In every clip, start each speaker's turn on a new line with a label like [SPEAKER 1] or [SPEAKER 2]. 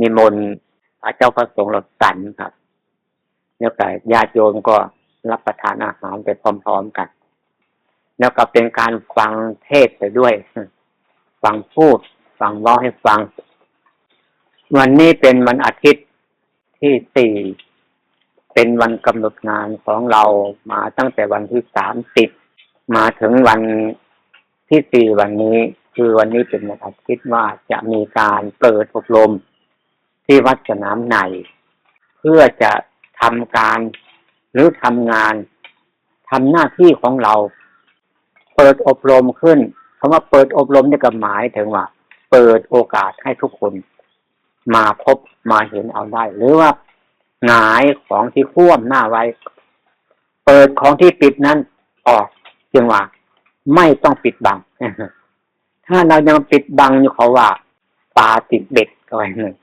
[SPEAKER 1] นิมนต์พระเจ้าพระสงฆ์เราสันครับแล้วก็ญาติโยมก็รับประทานอาหารไปพร้อม ๆกัน แล้วก็เป็นการฟังเทศไปด้วย ฟังพูด ฟังเล่าให้ฟัง วันนี้เป็นวันอาทิตย์ที่สี่เป็นวันกำหนดงานของเรามาตั้งแต่วันที่สามสิบมาถึงวันที่สี่วันนี้ คือวันนี้เป็นวันอาทิตย์ว่าจะมีการเปิดอบรม ที่วัดสนามใน เพื่อจะทำการหรือทำงานทำหน้าที่ของเรา เปิดอบรมขึ้นคำว่าเปิดอบรมนี่ก็หมายถึงว่า เปิดโอกาสให้ทุกคนมาพบมาเห็นเอาได้ หรือว่าหงายของที่คว่ำหน้าไว้ เปิดของที่ปิดนั้นออกเพียงว่า ไม่ต้องปิดบังถ้าเรายังปิดบังอยู่เขาว่าปลาติดเบ็ดก็ไว้หนึ่ง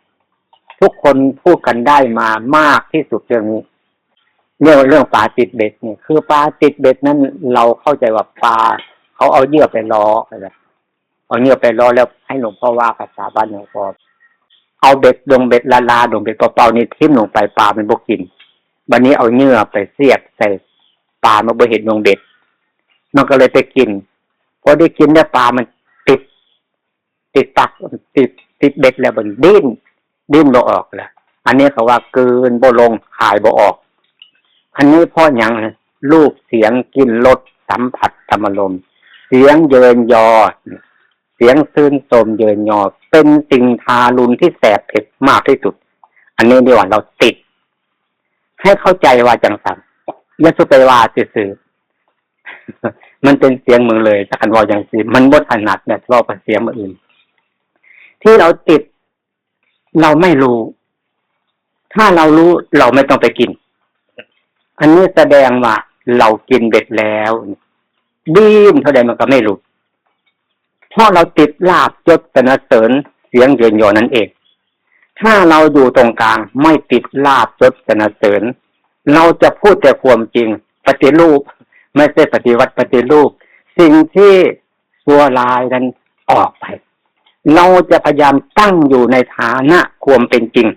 [SPEAKER 1] ทุกคนพูดกันได้มามากที่สุดเรื่องนี้เรื่องเรื่องปลาติดเบ็ดเนี่ยคือปลาติดเบ็ดนั้นเราเข้าใจว่าปลาเขาเอาเยื่อไปล้ออะไรเอาเยื่อไปล้อแล้วให้หลวงพ่อว่าภาษาบ้านหลวงพ่อเอาเบ็ดลงเบ็ดลาลาลงเบ็ดเปล่าๆนี่ทิ่มลงไปปลามันบกกินวันนี้เอาเยื่อไปเสียบใส่ปลามาบเห็นลงเบ็ดมันก็เลยไปกินพอได้กินแล้วปลามันติด ติดตักติดติดเบ็ดแล้วมันดิ้น ดิ้นบ่ออกแหละอันนี้เขาว่าเกินบ่ลงขายบ่ออก อันนี้พ่อยังรูปเสียงกินรสสัมผัสธรรมลมเสียงเยินยอ เสียงซื่นสมเยินยอ เป็นสิ่งทารุณที่แสบเผ็ดมากที่สุด อันนี้ดีกว่าเราติด ให้เข้าใจว่าจังสันยาสุไปว่าสื่อมันเป็นเสียงเมืองเลยถ้ากันว่าอย่างสิมันบดถนัดเนี่ยว่าเป็นเสียงมืออื่น ที่เราติด เราไม่รู้ ถ้าเรารู้เราไม่ต้องไปกิน อันนี้แสดงว่าเรากินเบ็ดแล้วดิ้นเท่าใดมันก็ไม่รู้เพราะเราติดลาบยศสนเสริญเสียงเยินยอนั่นเอง ถ้าเราอยู่ตรงกลางไม่ติดลาบยศสนเสริญ เราจะพูดแต่ความจริงปฏิรูป ไม่ใช่ปฏิวัติปฏิรูป สิ่งที่ชัวลายนั้นออกไป เราจะพยายามตั้งอยู่ในฐานะความเป็นจริง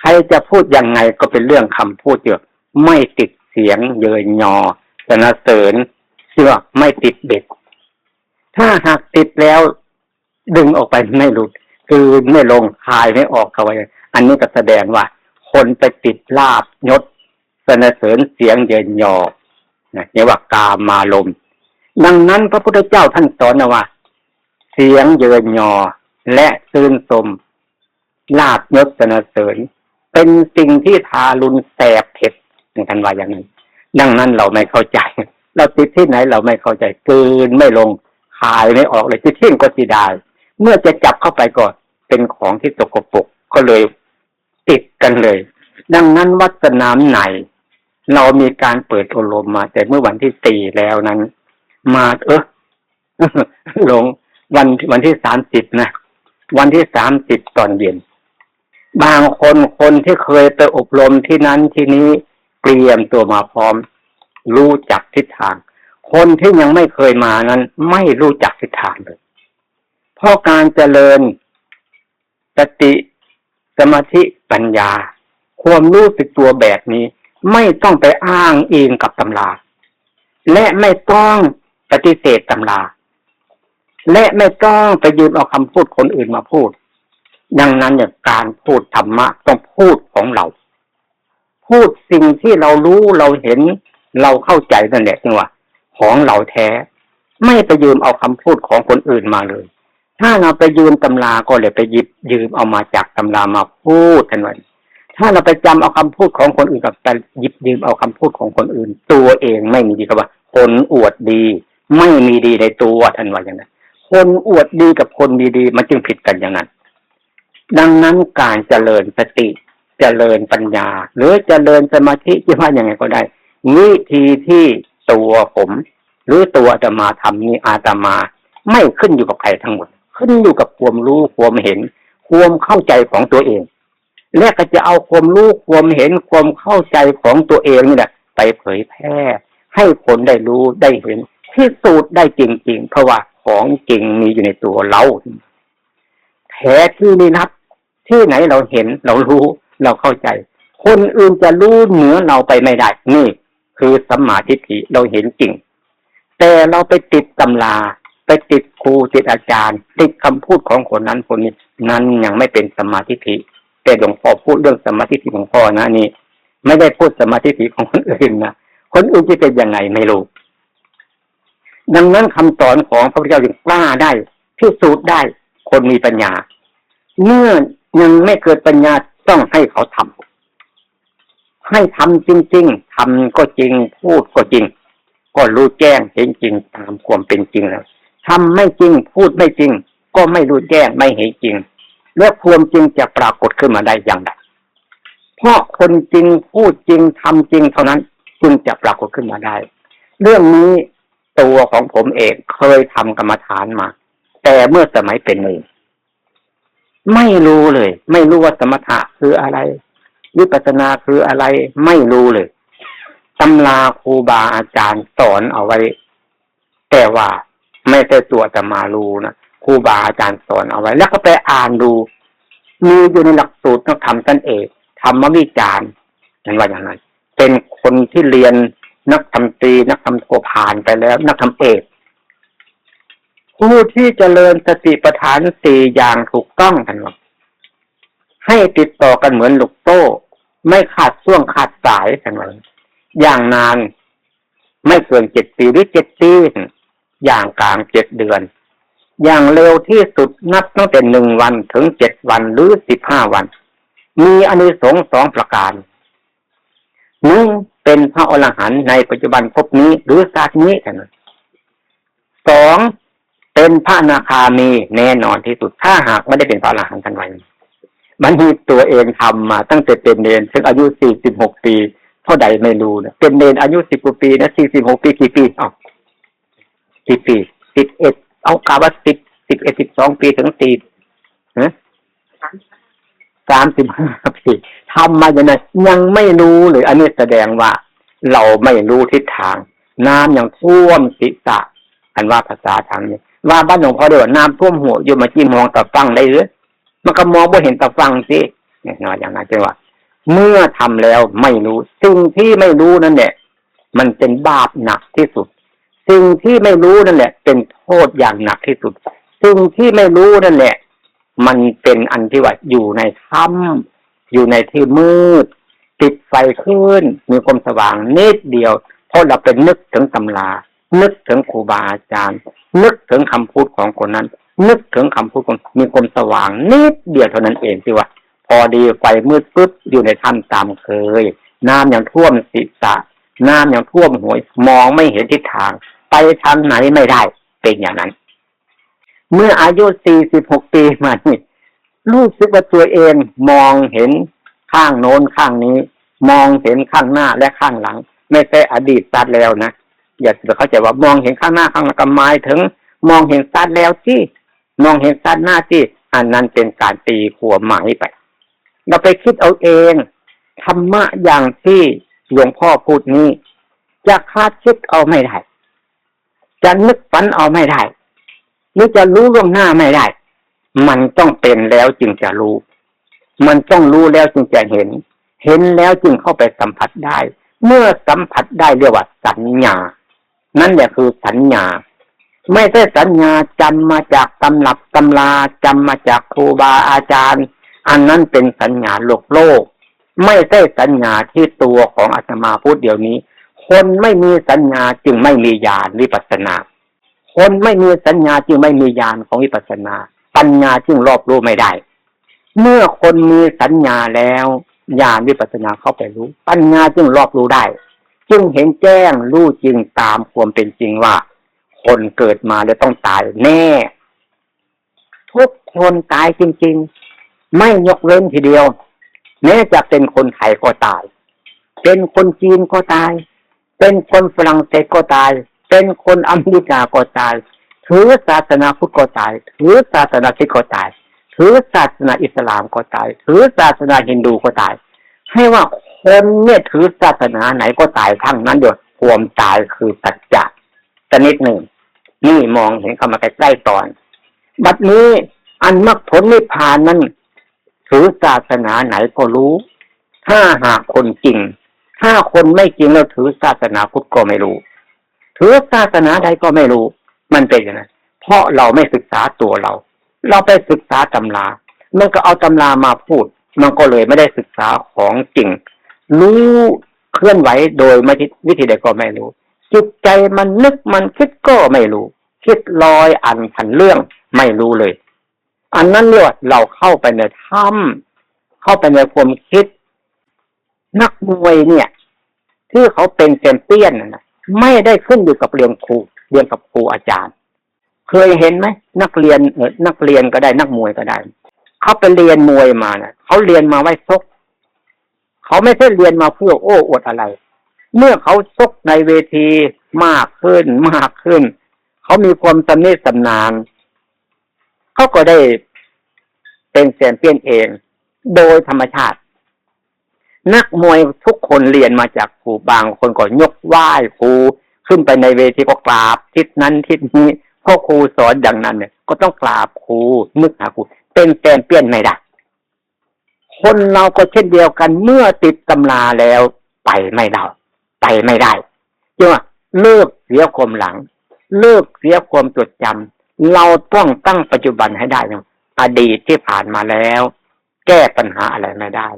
[SPEAKER 1] ใครจะพูดยังไงก็เป็นเรื่องคำพูดเยอะไม่ติดเสียงเยินยอสนเสริญเชื่อไม่ติดเบ็ดถ้าหากติดแล้ว ดึงออกไปไม่หลุด คือไม่ลงคายไม่ออกเข้าไปอันนี้ก็แสดงว่า คนไปติดลาบยศสนเสริญเสียงเยินยอนะเรียกว่ากามาลมดังนั้นพระพุทธเจ้าท่านสอนว่า เสียงเยินยอ และซื่นสมลาบยศสนเสริญ เป็นสิ่งที่ทารุณแสบเผ็ดในกันว่าอย่างนั้น ดังนั้นเราไม่เข้าใจ เราติดที่ไหนเราไม่เข้าใจกืนไม่ลงขายไม่ออกเลยที่เที่ยงก็สีดายเมื่อจะจับเข้าไปก่อนเป็นของที่ตกปรกก็เลยติดกันเลย ดังนั้นวัดสนามไหน เรามีการเปิดอบรมมา แต่เมื่อวันที่สี่แล้วนั้น มาเออลง วันวันที่สามสิบนะ วันที่สามสิบตอนเย็น บางคนคนที่เคยไปอบรมที่นั้นที่นี้เตรียมตัวมาพร้อม รู้จักทิศทาง คนที่ยังไม่เคยมานั้น ไม่รู้จักทิศทางเลย เพราะการเจริญสติสมาธิปัญญา ความรู้สึกตัวแบบนี้ ไม่ต้องไปอ้างเองกับตำรา และไม่ต้องปฏิเสธตำรา และไม่ต้องไปยืมเอาคำพูดคนอื่นมาพูด ดังนั้นเนี่ยการพูดธรรมะต้องพูดของเรา พูดสิ่งที่เรารู้เราเห็น เราเข้าใจนั่นแหละจังว่าของเราแท้ ไม่ไปยืมเอาคำพูดของคนอื่นมาเลย ถ้าเราไปยืมตำราก็เลยไปหยิบยืมเอามาจากตำรามาพูดกันวันถ้าเราไปจำเอาคำพูดของคนอื่นกับไปหยิบยืมเอาคำพูดของคนอื่น ตัวเองไม่มีดีกับว่า คนอวดดี ไม่มีดีในตัวท่านว่าอย่างนั้น คนอวดดีกับคนมีดีมันจึงผิดกันอย่างนั้น ดังนั้นการเจริญสติเจริญปัญญา หรือเจริญสมาธิที่ว่าอย่างไงก็ได้วิธีที่ตัวผม หรือตัวอาตมาทำนี่อาตมา ไม่ขึ้นอยู่กับใครทั้งหมด ขึ้นอยู่กับความรู้ความเห็น ความเข้าใจของตัวเอง และก็จะเอาความรู้ความเห็นความเข้าใจของตัวเองนี่แหละไปเผยแพร่ ให้คนได้รู้ได้เห็นพิสูจน์ได้จริงๆเพราะว่า ของจริงมีอยู่ในตัวเราแท้ที่นี่นับที่ไหนเราเห็นเรารู้เราเข้าใจ คนอื่นจะรู้เหนือเราไปไม่ได้ นี่ คือสัมมาทิฏฐิเราเห็นจริง แต่เราไปติดตำราไปติดครูติดอาจารย์ ติดคำพูดของคนนั้นคนนี้นั้นยังไม่เป็นสัมมาทิฏฐิแต่หลวงพ่อพูดเรื่องสัมมาทิฏฐิของพ่อนะนี่ ไม่ได้พูดสัมมาทิฏฐิของคนอื่นนะคนอื่นจะเป็นยังไงไม่รู้ ดังนั้นคำสอนของพระพุทธเจ้าจึงกล้าได้พิสูจน์ได้ คนมีปัญญา เมื่อยังไม่เกิดปัญญาต้องให้เขาทำให้ทำจริง ๆทำก็จริงพูดก็จริง ก็รู้แจ้งเห็นจริงตามความเป็นจริงแล้วทำไม่จริงพูดไม่จริง ก็ไม่รู้แจ้งไม่เห็นจริง แล้วความจริงจะปรากฏขึ้นมาได้อย่างไรเพราะคนจริงพูดจริงทำจริงเท่านั้นจึงจะปรากฏขึ้นมาได้ เรื่องนี้ ตัวของผมเองเคยทำกรรมฐานมา แต่เมื่อสมัยเป็นเนรไม่รู้เลย ไม่รู้ว่าสมถะคืออะไรวิปัสสนาคืออะไรไม่รู้เลยตำราครูบาอาจารย์สอนเอาไว้ แต่ว่าไม่ใช่ตัวจะมารู้นะครูบาอาจารย์สอนเอาไว้ แล้วก็ไปอ่านดู มีอยู่ในหลักสูตรนักธรรมท่านเอกธรรมวิจารณ์นั่นว่าอย่างไรเป็นคนที่เรียน นักธรรมตรีนักธรรมโทผ่านไปแล้ว นักธรรมเอกผู้ที่เจริญสติปัฏฐานสี่อย่างถูกต้องกันหรอกให้ติดต่อกันเหมือนลูกโต้ไม่ขาดช่วงขาดสายกันเลยอย่างนานไม่เกินเจ็ดปีหรือเจ็ดปีอย่างกลางเจ็ดเดือน อย่างเร็วที่สุดนับตั้งแต่หนึ่งวันถึงเจ็ดวันหรือสิบห้าวัน มีอนิสงส์สองประการหนึ่ง เป็นพระอรหันต์ในปัจจุบันพบนี้หรือชาตินี้กันสองเป็นพระนาคามีแน่นอนที่สุดถ้าหากไม่ได้เป็นพระอรหันต์ทันวันมันมีตัวเองทำมาตั้งแต่เป็นเนนถึงอายุสี่สิบหกปี เท่าใดไม่รู้นะเป็นเนนอายุสิบกว่าปีนะสี่สิบหกปีกี่ปีอ๋อกี่ปีสิบเอ็ดเอากาว่าสิบสิบเอ็ดสิบสองปีถึงสี่ฮะ สามสิบห้าปีทำมาอย่างนั้นยังไม่รู้เลยอันนี้แสดงว่า เราไม่รู้ทิศทาง น้ำยังท่วมศีรษะอันว่าภาษาทางนี้ว่าบ้านหลวงพ่อเดี๋ยวน้ำท่วมหัวอยู่มาจี้มองตะฟังได้หรือมันก็มองไม่เห็นตะฟังสิเนี่ยนออย่างนั้นจึงว่า เมื่อทำแล้วไม่รู้ สิ่งที่ไม่รู้นั่นแหละมันเป็นบาปหนักที่สุด สิ่งที่ไม่รู้นั่นแหละ เป็นโทษอย่างหนักที่สุด สิ่งที่ไม่รู้นั่นแหละ มันเป็นอันที่ว่าอยู่ในถ้ำอยู่ในที่มืด ติดไฟขึ้น มีความสว่างนิดเดียว เพราะเราเป็นนึกถึงตำรา นึกถึงครูบาอาจารย์ นึกถึงคำพูดของคนนั้น นึกถึงคำพูดของมีความสว่างนิดเดียวเท่านั้นเองที่ว่า พอดีไฟมืดปึ๊บอยู่ในถ้ำตามเคย น้ำยังท่วมศีรษะ น้ำยังท่วมหัวมองไม่เห็นทิศทาง ไปทางไหนไม่ได้เป็นอย่างนั้น เมื่ออายุสี่สิบหกปีมานี่รู้สึกว่าตัวเองมองเห็นข้างโน้นข้างนี้ มองเห็นข้างหน้าและข้างหลัง ไม่ใช่อดีตตัดแล้วนะอย่าเข้าใจว่ามองเห็นข้างหน้าข้างหลังก็หมายถึง มองเห็นตัดแล้วที่ มองเห็นตัดหน้าที่ อันนั้นเป็นการตีขัวหมายไป เราไปคิดเอาเองธรรมะอย่างที่หลวงพ่อพูดนี้ จะคาดคิดเอาไม่ได้จะนึกฝันเอาไม่ได้ หรือจะรู้ล่วงหน้าไม่ได้ มันต้องเป็นแล้วจึงจะรู้ มันต้องรู้แล้วจึงจะเห็น เห็นแล้วจึงเข้าไปสัมผัสได้ เมื่อสัมผัสได้เรียกว่าสัญญา นั่นแหละคือสัญญา ไม่ใช่สัญญาจำมาจากตำรับตำราจำมาจากครูบาอาจารย์ อันนั้นเป็นสัญญาโลกโลก ไม่ใช่สัญญาที่ตัวของอาตมาพูดเดี๋ยวนี้ คนไม่มีสัญญาจึงไม่มีญาณวิปัสสนา คนไม่มีสัญญาจึงไม่มีญาณของวิปัสสนา ปัญญาจึงรอบรู้ไม่ได้ เมื่อคนมีสัญญาแล้วญาณวิปัสสนาเข้าไปรู้ ปัญญาจึงรอบรู้ได้ จึงเห็นแจ้งรู้จริงตามความเป็นจริงว่า คนเกิดมาแล้วต้องตายแน่ ทุกคนตายจริง ๆ ไม่ยกเว้นทีเดียวแม้จะเป็นคนไทยก็ตาย เป็นคนจีนก็ตาย เป็นคนฝรั่งเศสก็ตาย เป็นคนอเมริกาก็ตาย ถือศาสนาพุทธก็ตาย ถือศาสนาคริสต์ก็ตาย ถือศาสนาอิสลามก็ตาย ถือศาสนาฮินดูก็ตาย ให้ว่าคนเนี่ยถือศาสนาไหนก็ตายทั้งนั้นเดียวความตายคือสัจจะชนิดหนึ่ง นี่มองเห็นเข้ามาใกล้ๆตอน บัดนี้อันมรรคผลนิพพานนั้นถือศาสนาไหนก็รู้ ถ้าหากคนจริง ถ้าคนไม่จริงแล้วถือศาสนาพุทธก็ไม่รู้ ถือศาสนาใดก็ไม่รู้ มันเป็นอย่างนั้นเพราะเราไม่ศึกษาตัวเรา เราไปศึกษาตำรามันก็เอาตำรามาพูด มันก็เลยไม่ได้ศึกษาของจริง รู้เคลื่อนไหวโดยไม่วิธีใดก็ไม่รู้ จิตใจมันนึกมันคิดก็ไม่รู้ คิดลอยอันผันเรื่องไม่รู้เลย อันนั้นเรียกว่าเราเข้าไปในถ้ำเข้าไปในความคิด นักมวยเนี่ย ที่เขาเป็นแชมเปี้ยนนะ ไม่ได้ขึ้นอยู่กับเรียนครูเรียนกับครูอาจารย์ เคยเห็นไหมนักเรียนเออนักเรียนก็ได้นักมวยก็ได้เขาไปเรียนมวยมาเนะเขาเรียนมาไว้ซกเขาไม่ใช่เรียนมาเพื่อโอ้อวดอะไร เมื่อเขาซกในเวทีมากขึ้นมากขึ้น เขามีความสำเนิสำนานเขาก็ได้เป็นแชมเปี้ยนเอง โดยธรรมชาติ นักมวยทุกคนเรียนมาจากครูบางคนก็ยกไหว้ครูขึ้นไปในเวทีก็กราบทิศนั้นทิศนี้พ่อครูสอนอย่างนั้นเนี่ย ก็ต้องกราบครูนึกหาครูเป็นแชมเปี้ยนไม่ได้คนเราก็เช่นเดียวกันเมื่อติดตำราแล้วไปไม่ได้ไปไม่ได้จึงว่าเลิกเสียความหลัง เลิกเสียความจดจำเราต้องตั้งปัจจุบันให้ได้นะอดีตที่ผ่านมาแล้ว แก้ปัญหาอะไรไม่ได้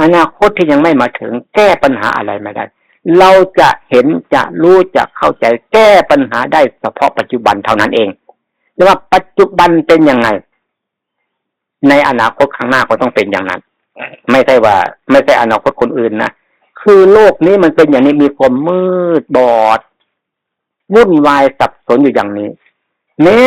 [SPEAKER 1] อนาคตที่ยังไม่มาถึง แก้ปัญหาอะไรไม่ได้ เราจะเห็นจะรู้จะเข้าใจ แก้ปัญหาได้เฉพาะปัจจุบันเท่านั้นเองแต่ว่าปัจจุบันเป็นยังไง ในอนาคตข้างหน้าก็ต้องเป็นอย่างนั้น ไม่ใช่ว่า ไม่ใช่อนาคตคนอื่นนะคือโลกนี้มันเป็นอย่างนี้มีความมืดบอดวุ่นวายสับสนอยู่อย่างนี้แม้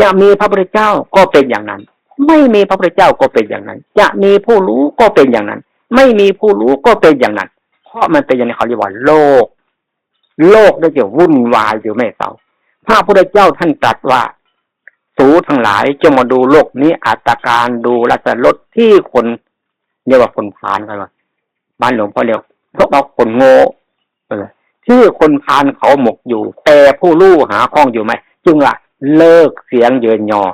[SPEAKER 1] จะมีพระพุทธเจ้าก็เป็นอย่างนั้น ไม่มีพระพุทธเจ้าก็เป็นอย่างนั้น จะมีผู้รู้ก็เป็นอย่างนั้น ไม่มีผู้รู้ก็เป็นอย่างนั้น เพราะมันเป็นอย่างนี้เขาเรียกว่าโลก โลกได้จะวุ่นวายอยู่ไม่เศร้าพระพุทธเจ้าท่านตรัสว่า สูทั้งหลายจะมาดูโลกนี้อัตการดูรัศรถที่คนเรียกว่าคนพานกันว่าบ้านหลวงพ่อเรียกพวกเราคนโง่เออที่คนพานเขาหมกอยู่ แต่ผู้รู้หาข้องอยู่ไหมจึงละเลิกเสียงเยินยอ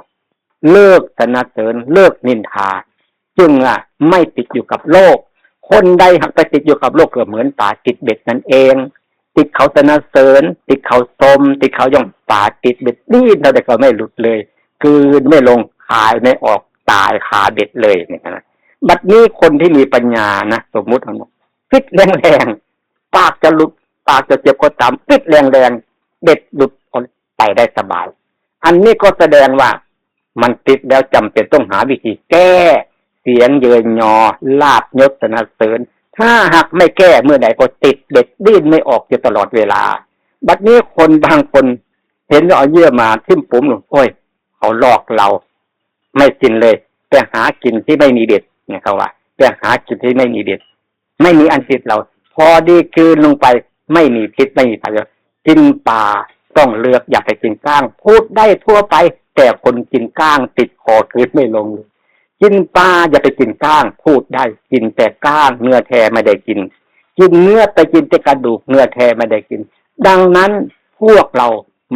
[SPEAKER 1] เลิกสนเสริญเลิกนินทา จึงอะไม่ติดอยู่กับโลก คนใดหักไปติดอยู่กับโลกก็เหมือนป่าติดเบ็ดนั่นเอง ติดเขาสนาเสริญ ติดเขาสม ติดเขาย่องป่าติดเบ็ดนี่เราแต่ก็ไม่หลุดเลยคืนไม่ลงขายไม่ออกตายคาเบ็ดเลยเนี่ยนะบัดนี้คนที่มีปัญญานะสมมุติเอาพิษแรงๆปากจะหลุดปากจะเจ็บก็ตามพิษแรงๆเบ็ดหลุดไปได้สบาย อันนี้ก็แสดงว่ามันติดแล้วจำเป็นต้องหาวิธีแก้ เสียงเยินยอ ลาบยศสนเสริญ ถ้าหากไม่แก้เมื่อใดก็ติดเด็ดดิ้นไม่ออกอยู่ตลอดเวลา บัดนี้คนบางคนเห็นเอาเยื่อมาทิ่มปุ๋มหนูโอ้ยเขาหลอกเรา ไม่กินเลยไปหากินที่ไม่มีเด็ดเนี่ยเขาว่าไปหากินที่ไม่มีเด็ด ไม่มีอันติดเรา พอดีคืนลงไปไม่มีพิษไม่มีภัยกินปลาต้องเลือกอย่าไปกินก้าง พูดได้ทั่วไป แต่คนกินก้างติดคอคืนไม่ลง กินปลาอย่าไปกินก้าง พูดได้กินแต่ก้างเนื้อแท้ไม่ได้กิน กินเนื้อไปกินแต่กระดูกเนื้อแท้ไม่ได้กิน ดังนั้นพวกเรา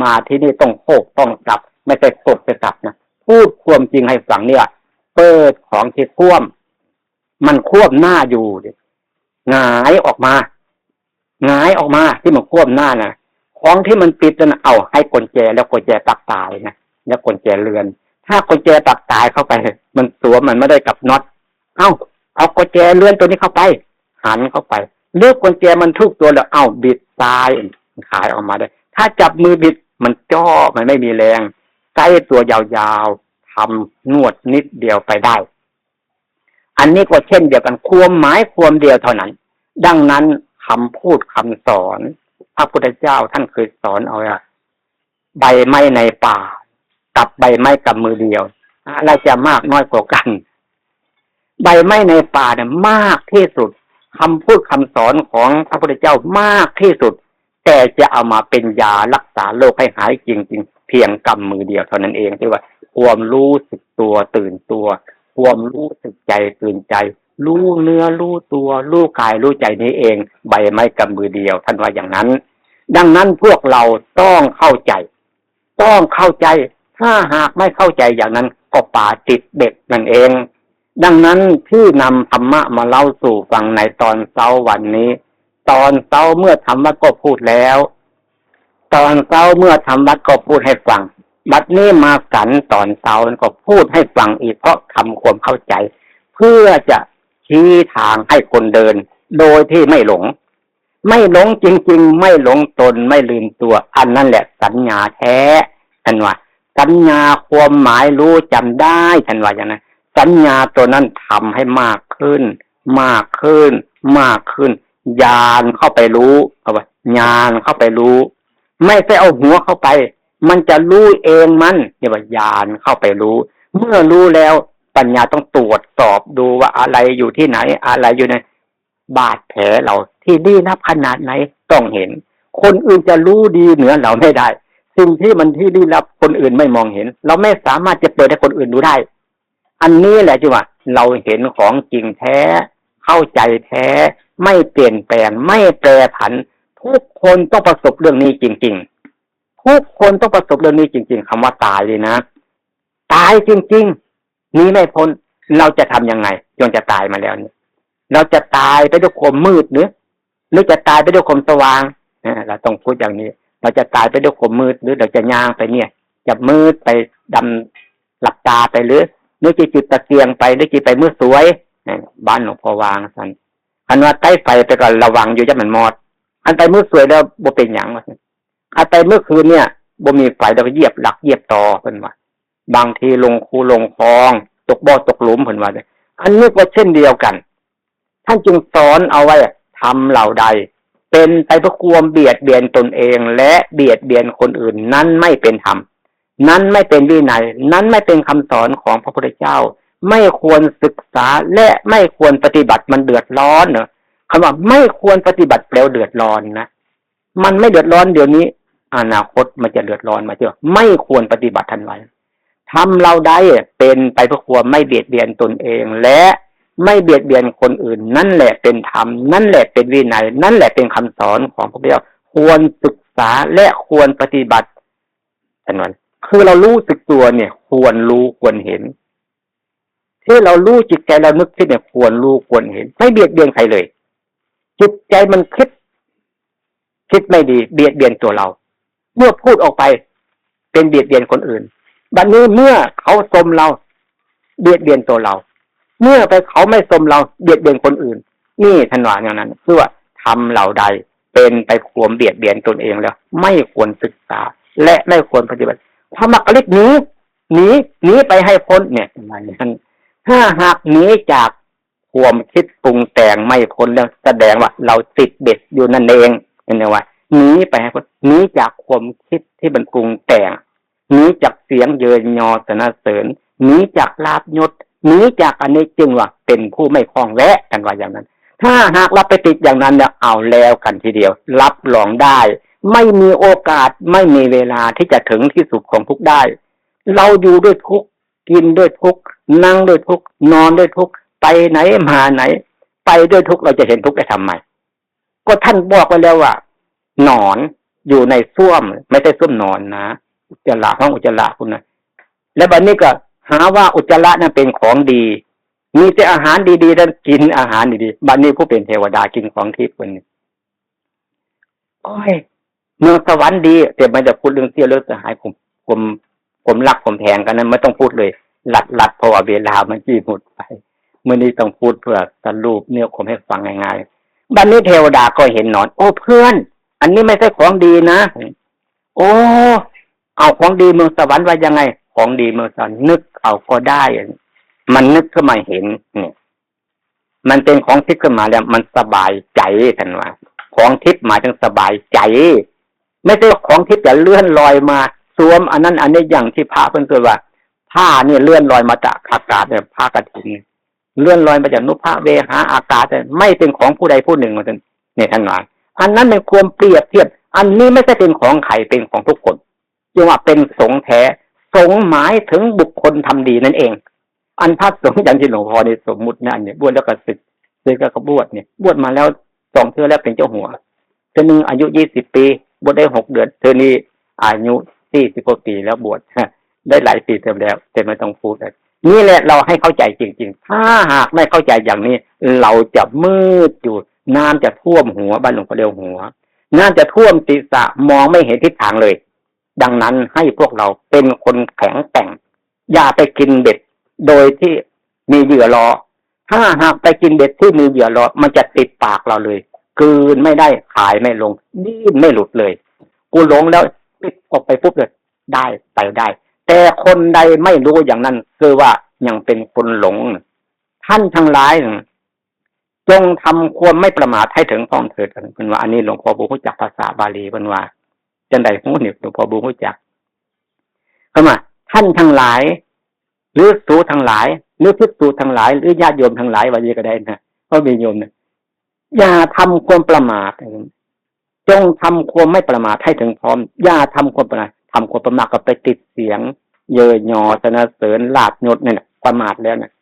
[SPEAKER 1] มาที่นี่ต้องโคกต้องกลับ ไม่ใช่โคกจะกลับนะพูดความจริงให้ฟังเนี่ย เปิดของที่ควมมันควบหน้าอยู่หงายออกมาหงายออกมาที่มันควบหน้านะของที่มันปิดนะเอาให้กลแจแล้วกลแจปักตายนะแล้วกลแจเรือน ถ้ากลแจปักตายเข้าไป มันตัวมันไม่ได้กับน็อต เอาเอากลแจเรือนตัวนี้เข้าไป หันเข้าไป เลือกกลแจมันทุกตัวแล้ว เอาบิดตายขายออกมาได้ ถ้าจับมือบิดมันจ้อมันไม่มีแรงใช้ตัวยาวๆทำนวดนิดเดียวไปได้ อันนี้ก็เช่นเดียวกันความหมายความเดียวเท่านั้น ดังนั้นคำพูดคำสอน พระพุทธเจ้าท่านเคยสอนเอาอะใบไม้ในป่า กับใบไม้กับมือเดียวอะไรจะมากน้อยกว่ากัน ใบไม้ในป่าเนี่ยมากที่สุดคำพูดคำสอนของพระพุทธเจ้ามากที่สุด แต่จะเอามาเป็นยารักษาโรคให้หายจริงๆเพียงกำมือเดียวเท่านั้นเองที่ว่าความรู้สึกตัวตื่นตัว ความรู้สึกใจตื่นใจ รู้เนื้อรู้ตัว รู้กายรู้ใจนี้เอง ใบไม้กำมือเดียว ท่านว่าอย่างนั้น ดังนั้นพวกเราต้องเข้าใจ ต้องเข้าใจ ถ้าหากไม่เข้าใจอย่างนั้นก็ป่าติดเด็กนั่นเอง ดังนั้นที่นำธรรมะมาเล่าสู่ฟังในตอนเช้าวันนี้ ตอนเช้าเมื่อทำวัดก็พูดแล้ว ตอนเช้าเมื่อทำวัดก็พูดให้ฟังบัดนี้มาสันตอนเช้าก็พูดให้ฟังอีกเพราะทำความเข้าใจ เพื่อจะชี้ทางให้คนเดิน โดยที่ไม่หลง ไม่หลงจริง ๆ ไม่หลงตนไม่ลืมตัว อันนั่นแหละสัญญาแท้ท่านว่า สัญญาความหมายรู้จำได้ท่านว่าอย่างนั้นสัญญาตัวนั้นทำให้มากขึ้น มากขึ้น มากขึ้นยานเข้าไปรู้เอาไว้ยานเข้าไปรู้ ไม่ใช่เอาหัวเข้าไป มันจะรู้เองมันเรียกว่ายานเข้าไปรู้ เมื่อรู้แล้วปัญญาต้องตรวจสอบดูว่าอะไรอยู่ที่ไหน อะไรอยู่ในบาดแผลเราที่ดีนับขนาดไหนต้องเห็น คนอื่นจะรู้ดีเหนือเราไม่ได้ สิ่งที่มันที่ดีลับคนอื่นไม่มองเห็น เราไม่สามารถจะเปิดให้คนอื่นดูได้ อันนี้แหละที่ว่า เราเห็นของจริงแท้ เข้าใจแท้ ไม่เปลี่ยนแปลง ไม่แปรผัน ทุกคนต้องประสบเรื่องนี้จริง ๆ ทุกคนต้องประสบเรื่องนี้จริง ๆคำว่าตายเลยนะ ตายจริง ๆ นี้ไม่พ้นเราจะทำยังไงจนจะตายมาแล้วเนี่ยเราจะตายไปด้วยความมืดหรือหรือจะตายไปด้วยความสว่างเราต้องพูดอย่างนี้ เราจะตายไปด้วยความมืดหรือเราจะย่างไปเนี่ย จะมืดไปดำหลับตาไปหรือหรือจะจุดตะเกียงไปหรือจะไปมืดสวยบ้านหลวงพ่อวางสันอันว่าใต้ไฟไปก่อนระวังอยู่จะเหมันมอดอันไปมืดสวยแล้วบ่เป็นอย่างวะอันไปเมื่อคืนเนี่ยบ่มีไฟเราก็เหยียบหลักเหยียบต่อเพิ่นว่าบางทีลงคูลงคลอง ตกบ่อตกหลุมเพิ่นว่าอันนี้ก็เช่นเดียวกัน ท่านจึงสอนเอาไว้ทำเหล่าใด เป็นไปเพื่อความเบียดเบียนตนเอง และเบียดเบียนคนอื่นนั้นไม่เป็นธรรมนั้นไม่เป็นวินัยนั้นไม่เป็นคำสอนของพระพุทธเจ้า ไม่ควรศึกษาและไม่ควรปฏิบัติมันเดือดร้อนเนอะคำว่าไม่ควรปฏิบัติแปลวเดือดร้อนนะมันไม่เดือดร้อนเดี๋ยวนี้ อนาคตมันจะเดือดร้อนมาเจอไม่ควรปฏิบัติทันไว้ทำเราได้เป็นไปเพื่อความไม่เบียดเบียนตนเอง และ ไม่เบียดเบียนคนอื่น นั่นแหละเป็นธรรม นั่นแหละเป็นวินัย นั่นแหละเป็นคำสอนของพระพุทธเจ้าควรศึกษาและควรปฏิบัติท่านวันคือเรารู้สึกตัวเนี่ย ควรรู้ควรเห็น ที่เรารู้จิตใจเรานึกคิดเนี่ยควรรู้ควรเห็น ไม่เบียดเบียนใครเลย จิตใจมันคิด คิดไม่ดี เบียดเบียนตัวเรา เมื่อพูดออกไป เป็นเบียดเบียนคนอื่นบัดนนี้เมื่อเขาสมเรา เบียดเบียนตัวเรา เมื่อไปเขาไม่สมเราเบียดเบียนคนอื่น นี่ทันวาอย่างนั้นเพื่อทำเหล่าใดเป็นไปควรเบียดเบียนตนเองแล้ว ไม่ควรศึกษา และไม่ควรปฏิบัติพระมักกะลิกหนีหนีหนีไปให้พ้นเนี่ยอะไรนั้นถ้าหากหนีจากความคิดปรุงแต่งไม่พ้นแล้วแสดงว่าเราติดเด็ดอยู่นั่นเองเห็นไหมว่าหนีไปให้พ้นหนีจากความคิดที่มันปรุงแต่งหนีจากเสียงเยินยอสนเสริญหนีจากลาบยศ หนีจากอันนี้จึงว่าเป็นผู้ไม่คล้องแวะกันว่าอย่างนั้น ถ้าหากเราไปติดอย่างนั้นเนี่ยเอาแล้วกันทีเดียว รับรองได้ ไม่มีโอกาสไม่มีเวลาที่จะถึงที่สุดของทุกได้ เราอยู่ด้วยทุกกินด้วยทุกนั่งด้วยทุกนอนด้วยทุกไปไหนมาไหน ไปด้วยทุกเราจะเห็นทุกได้ทำไมก็ท่านบอกไว้แล้วว่าหนอนอยู่ในส้วม ไม่ใช่ส้วมนอนนะอุจจาระห้องอุจจาระคุณนะและบัดนนี้ก็ หาว่าอุจจาระนั้นเป็นของดี มีแต่อาหารดีๆแล้วกินอาหารดีๆบัดนนี้ผู้เป็นเทวดากินของทิพย์คนนี้โอ้ยเมืองสวรรค์ดีแต่ไม่ได้พูดเรื่องเสี้ยเรื่องสหายผมผมผมรักผมแพงกันนั้นไม่ต้องพูดเลย หลัดหลัดเพราะว่าเวลามันจีหมดไปเมื่อนี้ต้องพูดเพื่อสรุปเนี่ยผมให้ฟังง่ายๆบัดนนี้เทวดาก็เห็นหนอน โอ้เพื่อน อันนี้ไม่ใช่ของดีนะ โอ้ เอาของดีเมืองสวรรค์ว่ายังไง ของดีเมืองสวรรค์นึกเอาก็ได้ มันนึกขึ้นมาเห็น เนี่ย มันเป็นของทิพย์ขึ้นมาแล้วมันสบายใจท่านว่าของทิพย์หมายถึงสบายใจ ไม่ใช่ของทิพย์จะเลื่อนลอยมาสวม อันนั้น อันนี้อย่างที่พระเพิ่นเคยว่า ผ้าเนี่ยเลื่อนลอยมาจากอากาศเนี่ยผ้ากระถิ่นเลื่อนลอยมาจากนุภาเวหาอากาศไม่เป็นของผู้ใดผู้หนึ่งมาจนเนี่ยท่านว่าอันนั้นเป็นความเปรียบเทียบ อันนี้ไม่ใช่เป็นของใครเป็นของทุกคน จึงว่าเป็นสงแท้สงหมายถึงบุคคลทำดีนั่นเอง อันพระสงฆ์อย่างที่หลวงพ่อในสมมุตินั่นเนี่ยบวชแล้วก็ศึกศึกแล้วก็บวชเนี่ย บวชมาแล้วสองเทือแล้วเป็นเจ้าหัวเธอหนึ่งอายุยี่สิบปีบวชได้หกเดือนเธอนี้อายุสี่สิบกว่าปีแล้วบวชได้หลายปีเต็มแล้วแต่ไม่ต้องพูดนี่แหละเราให้เข้าใจจริง ๆ ถ้าหากไม่เข้าใจอย่างนี้ เราจะมืดอยู่น้ำจะท่วมหัวบ้านหลวงพ่อเดียวหัวน้ำจะท่วมศีรษะมองไม่เห็นทิศทางเลย ดังนั้นให้พวกเราเป็นคนแข็งแกร่ง อย่าไปกินเบ็ด โดยที่มีเหยื่อรอ ถ้าหากไปกินเบ็ดที่มีเหยื่อรอ มันจะติดปากเราเลยกืนไม่ได้ขายไม่ลงดิ้นไม่หลุดเลย กูหลงแล้วปิดออกไปปุ๊บเลย ได้ไปได้ แต่คนใดไม่รู้อย่างนั้น คือว่ายังเป็นคนหลง ท่านทั้งหลายจงทำความไม่ประมาทให้ถึงพร้อมเถิดเป็นว่าอันนี้หลวงพ่อบูรู้จักภาษาบาลีเป็นว่า จันใดหูเนี่ยหลวงพ่อบูรู้จักเข้ามาท่านทั้งหลาย หรือสูทั้งหลาย หรือพิสูทั้งหลาย หรือญาติโยมทั้งหลายวันนี้ก็ได้นะเพราะมีโยมเนี่ยอย่าทำความประมาทจงทำความไม่ประมาทให้ถึงพร้อม อย่าทำความประมาททำความประมาทก็ไปติดเสียง เยยยอสนเสริญลาบยศเนี่ยประมาทแล้วเนี่ย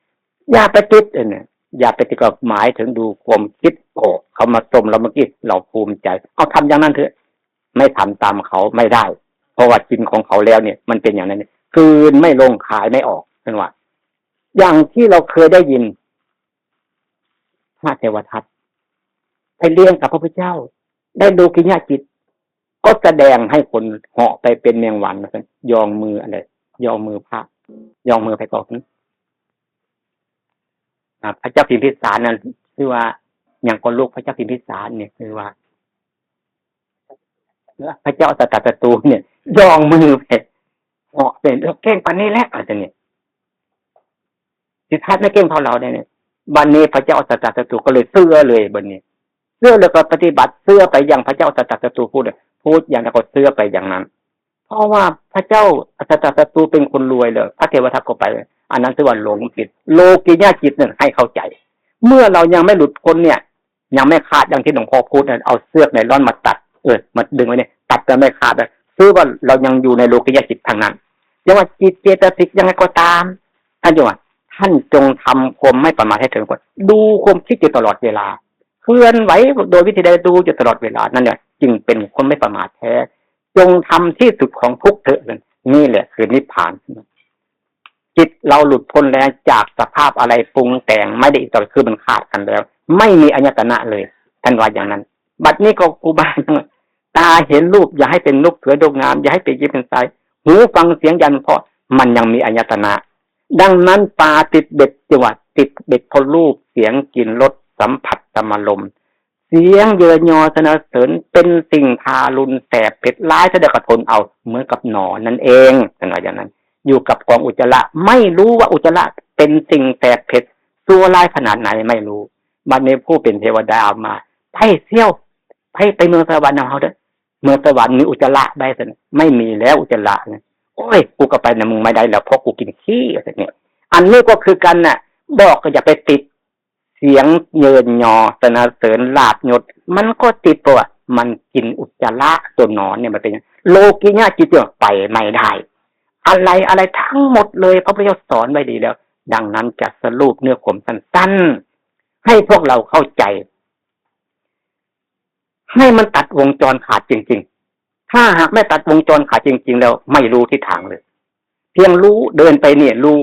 [SPEAKER 1] อย่าไปติดเนี่ยอย่าไปติดกับหมายถึงดูความคิดโอ้เขามาชมเราเมื่อกี้เราภูมิใจ เอาทำอย่างนั้นเถอะ ไม่ทำตามเขาไม่ได้ เพราะว่ากินของเขาแล้วเนี่ย มันเป็นอย่างนั้นคืนไม่ลงขายไม่ออกเป็นว่าอย่างที่เราเคยได้ยินพระเทวทัตไปเลี้ยงกับพระพุทธเจ้า ได้ดูกิญญาจิต ก็แสดงให้คนเหาะไปเป็นเมียงวันนะยองมืออะไรยองมือพระยองมือไปก่อนพระเจ้าพิมพิสารนั่นคือว่าอย่างคนลูกพระเจ้าพิมพิสารเนี่ยคือว่า พระเจ้าสัตตตูเนี่ยยองมือไปเหาะเป็นเก่งปันนี้แหละอะไรเนี่ยสิทัศไม่เก่งเท่าเราเนี่ยบันนี้พระเจ้าสัตตตูก็เลยเสื้อเลยบันนี้เสื้อแล้วก็ปฏิบัติเสื้อไปอย่างพระเจ้าสัตตตูพูดพูดอย่างนั้นก็เสื้อไปอย่างนั้น เพราะว่าพระเจ้าสัตตตูเป็นคนรวยเลยพระเทวทัตก็ไป อันนั้นถือว่าหลงผิดโลกิยาจิตเนี่ยให้เข้าใจ เมื่อเรายังไม่หลุดพ้นเนี่ย ยังไม่ขาดอย่างที่หลวงพ่อพูดเอาเสื้อในร่อนมาตัด ออมาดึงไว้เนี่ยตัดแต่ไม่ขาดเลยซื้อว่าเรายังอยู่ในโลกิยจิตทางนั้นยังว่าจิตเจตสิกยังไงก็ตามท่านว่าท่านจงทำความไม่ประมาทให้ถึงก่อนดูความคิดอยู่ตลอดเวลาเคลื่อนไหวโดยวิธีใดดูอยู่ตลอดเวลานั่นแหละจึงเป็นคนไม่ประมาทแท้ จงทำที่สุดของทุกเถอะนี่แหละคือนิพพานจิตเราหลุดพ้นแล้วจากสภาพอะไรปรุงแต่งไม่ได้อีกต่อคือมันขาดกันแล้ว ไม่มีอัญตนะเลยท่านว่าอย่างนั้น บัดนี้ก็ครูบา ตาเห็นรูปอย่าให้เป็นลูกเสือดงงาม อย่าให้เป็นยิ้มเป็นสายหูฟังเสียงยันเพราะมันยังมีอัญตนะ ดังนั้นตาติดเบ็ดจังหวัดติดเบ็ดพอรูปเสียงกลิ่นรสสัมผัสธรรมลมเสียงเยินยอสนเสริญเป็นสิ่งทารุณแสบเผ็ดร้ายแสดงกระทนเอาเหมือนกับหนอนนั่นเองท่านว่าอย่างนั้น อยู่กับกองอุจจาระไม่รู้ว่าอุจจาระเป็นสิ่งแสบเผ็ดตัวลายขนาดไหนไม่รู้ มันในผู้เป็นเทวดามาไปเที่ยวไปไปเมืองสวรรค์เอาเด้อ เมืองสวรรค์มีอุจจาระได้สิไม่มีแล้วอุจจาระเนี่ยโอ้ยกูก็ไปนะมึงไม่ได้แล้วเพราะกูกินขี้อะไรเนี่ยอันนี้ก็คือกันน่ะ บอกก็อย่าไปติด เสียงเยินยอสนาเสริญลาบยศมันก็ติดตัวมันกินอุจจาระตัวนอนเนี่ยมันเป็นโลกิญาจิตเดียวไปไม่ได้ อะไรอะไรทั้งหมดเลยพระพุทธเจ้าสอนไว้ดีแล้ว ดังนั้นจะสรุปเนื้อขมสั้นๆให้พวกเราเข้าใจ ให้มันตัดวงจรขาดจริง ๆ ถ้าหากไม่ตัดวงจรขาดจริง ๆ แล้วไม่รู้ที่ทางเลย เพียงรู้เดินไปเนี่ยรู้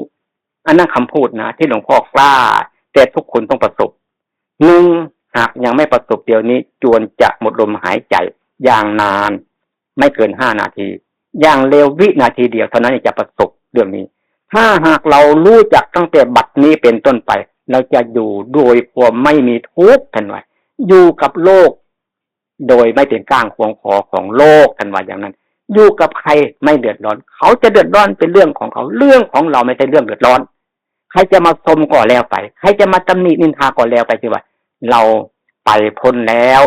[SPEAKER 1] อันนั้นคำพูดนะที่หลวงพ่อกล้า แต่ทุกคนต้องประสบหนึ่งหากยังไม่ประสบเดี๋ยวนี้ จวนจะหมดลมหายใจอย่างนาน ไม่เกินห้านาที อย่างเร็ววินาทีเดียวเท่านั้นจะประสบเรื่องนี้ ถ้าหากเรารู้จักตั้งแต่บัดนี้เป็นต้นไป เราจะอยู่โดยความไม่มีทุกข์กันไว้อยู่กับโลก โดยไม่เป็นก้างควงคอของโลกกันว่าอย่างนั้น อยู่กับใครไม่เดือดร้อน เขาจะเดือดร้อนเป็นเรื่องของเขาเรื่องของเราไม่ใช่เรื่องเดือดร้อน ใครจะมาชมก็แล้วไปใครจะมาตำหนินินทาก็แล้วไปสิว่า เราไปพ้นแล้ว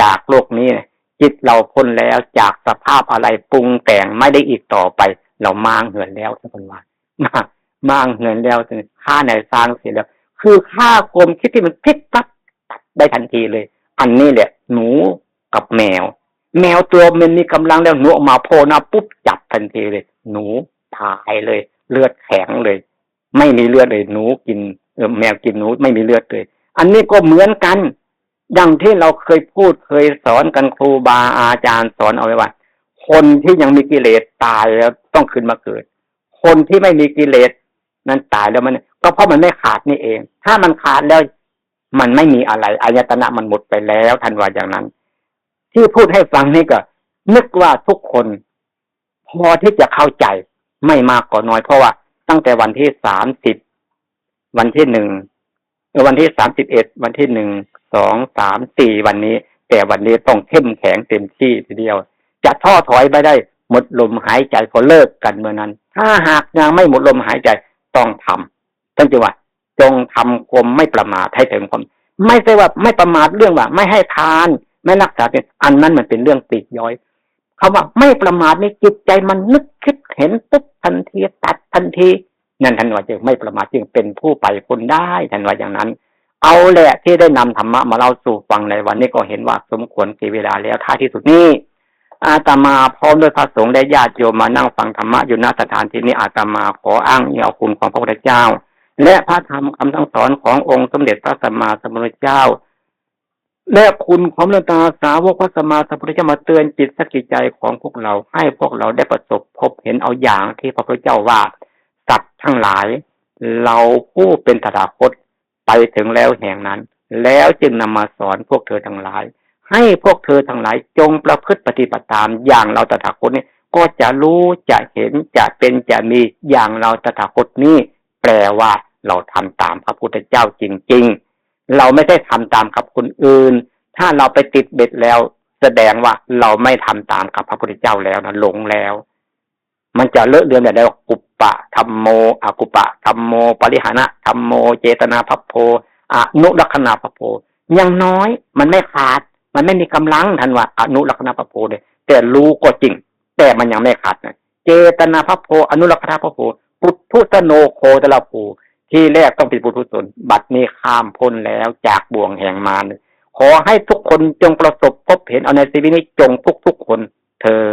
[SPEAKER 1] จากโลกนี้จิตเราพ้นแล้วจากสภาพอะไรปรุงแต่งไม่ได้อีกต่อไป เรามางเหินแล้วทุกคนว่ามา่างเหินแล้วค่าในสร้างเสร็จแล้ว คือค่าคมคิดที่มันพิษปั๊บตัดได้ทันทีเลย อันนี้แหละ หนูกับแมว แมวตัวมันมีกำลังแล้วหนูออกมาโผล่หน้าปุ๊บจับทันทีเลย หนูตายเลย เลือดแข็งเลย ไม่มีเลือดเลย หนูกินเออแมวกินหนูไม่มีเลือดเลย อันนี้ก็เหมือนกัน อย่างที่เราเคยพูดเคยสอนกันครูบาอาจารย์สอนเอาไว้ว่า คนที่ยังมีกิเลสตายแล้วต้องขึ้นมาเกิด คนที่ไม่มีกิเลสนั่นตายแล้วมัน ก็เพราะมันไม่ขาดนี่เอง ถ้ามันขาดแล้ว มันไม่มีอะไรอายตนะมันหมดไปแล้วทันว่าอย่างนั้น ที่พูดให้ฟังนี่ก็ นึกว่าทุกคนพอที่จะเข้าใจไม่มากก็น้อยเพราะว่า ตั้งแต่วันที่สามสิบวันที่หนึ่งวันที่สามสิบเอ็ดวันที่หนึ่งสองสามสี่วันนี้ แต่วันนี้ต้องเข้มแข็งเต็มที่ทีเดียว จะท้อถอยไปได้หมดลมหายใจพอเลิกกันเมื่อนั้น ถ้าหากยังไม่หมดลมหายใจต้องทำตั้งใจว่า จงทำความไม่ประมาทให้ถึงความไม่ใช่ว่าไม่ประมาทเรื่องว่า ไม่ให้ทาน ไม่รักษาเป็นอันนั้นมันเป็นเรื่องปีกย้อยคำว่าไม่ประมาทในจิตใจมันนึกคิดเห็นปุ๊บทันทีตัดทันทีนั่นทันว่าจึงไม่ประมาทจึงเป็นผู้ไปคนได้ทันว่าอย่างนั้น เอาแหละที่ได้นำธรรมะมาเล่าสู่ฟังในวันนี้ก็เห็นว่าสมควรกี่เวลาแล้วท้ายที่สุดนี้อาตมาพร้อมด้วยพระสงฆ์และญาติโยมมานั่งฟังธรรมะอยู่ณสถานที่นี้อาตมาขออ้างอิงเอาคุณของพระพุทธเจ้า และพระธรรมคำสั่งสอนขององค์สมเด็จพระสัมมาสัมพุทธเจ้า และคุณของพระตาสาวกพระสัมมาสัมพุทธเจ้ามาเตือนจิตสกิจใจของพวกเราให้พวกเราได้ประสบพบเห็นเอาอย่างที่พระพุทธเจ้าว่าสัตว์ทั้งหลาย เราผู้เป็นตถาคตไปถึงแล้วแห่งนั้น แล้วจึงนำมาสอนพวกเธอทั้งหลาย ให้พวกเธอทั้งหลายจงประพฤติปฏิบัติตามอย่างเราตถาคตนี้ก็จะรู้จะเห็นจะเป็นจะมีอย่างเราตถาคตนี้แปลว่า เราทำตามพระพุทธเจ้าจริง ๆ เราไม่ได้ทำตามกับคนอื่น ถ้าเราไปติดเบ็ดแล้ว แสดงว่าเราไม่ทำตามกับพระพุทธเจ้าแล้วนะหลงแล้ว มันจะเลอะเลือนแบบใดว่ากุปปะธรรมโมอกุปปะธรรมโม ปริหานะธรรมโม เจตนาพัพโพอนุลักษณาพัพโพยังน้อยมันไม่ขาด มันไม่มีกำลังทันว่าอนุลักษณาพัพโพเลยแต่รู้ก็จริง แต่มันยังไม่ขาดนะเจตนาพัพโพอนุลักษณาพัพโพปุถุตโนโคตละโพ ที่แรกต้องเป็นปุถุชนบัดนี้ข้ามพ้นแล้วจากบ่วงแห่งมารขอให้ทุกคนจงประสบพบเห็นเอาในชีวิตนี้จงทุกทุกคนเธอ